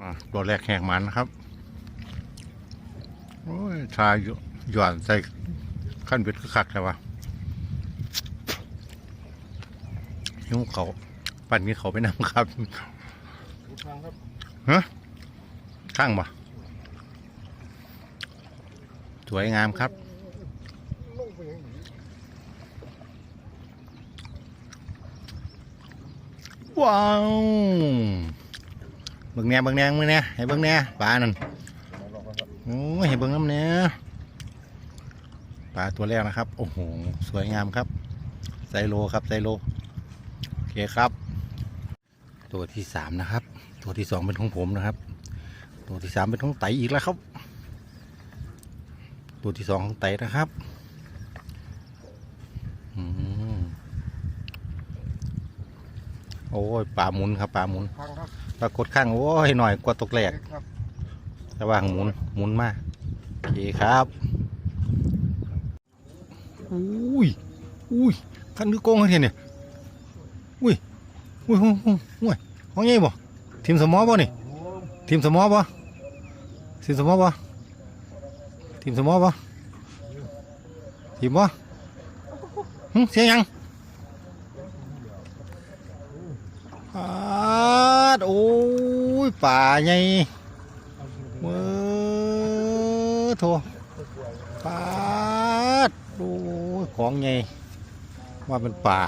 อะตัวแรกแหกมันนะครับโอ้ยชายหย่อนใส่ขั้นเบ็ดก็คักแต่ว่าหิ้วเขาปั่นนี้เขาไปนำครับทุกครั้งครับฮะข้างบ่สวยงามครับลงไปอย่างนี้ว้าวเบิ่งแน่เบิ่งแน่เบิ่งแหน่ให้เบิ่งแน่ปลานั่นมาลองโอ้ยให้เบิ่งน้ำเนี้ยปลาตัวแรกนะครับ โอ้โห สวยงามครับ ไซโลครับไซโล โอเคครับ ตัวที่สามนะครับ ตัวที่สองเป็นของผมนะครับ ตัวที่สามเป็นของไตอีกแล้วครับ ตัวที่สองของไตนะครับอืมโอ้ยปลาหมุนครับปลาหมุนครั้งครับปรากฏข้างโอ้ยหน่อยกว่าตกแหลกเล็กครับแต่ว่าหมุนหมุนมาโอเคครับอุ้ยอุ้ยท่านนึกโกงเขาเทียนเนี่ยอุ้ยอุ้ยอุ้ยอุ้ยอุ้ยของใหญ่บ่ทีมสมอบ่นี่โอ้โหทีมสมอบ่ทีมสมอบ่ทีมสมอบ่ทีมบ่หึเสียงหยัง ปาดโอ้ยป่าใหญ่เมื่อโถปาดโอ้ยของใหญ่ว่าเป็นป่า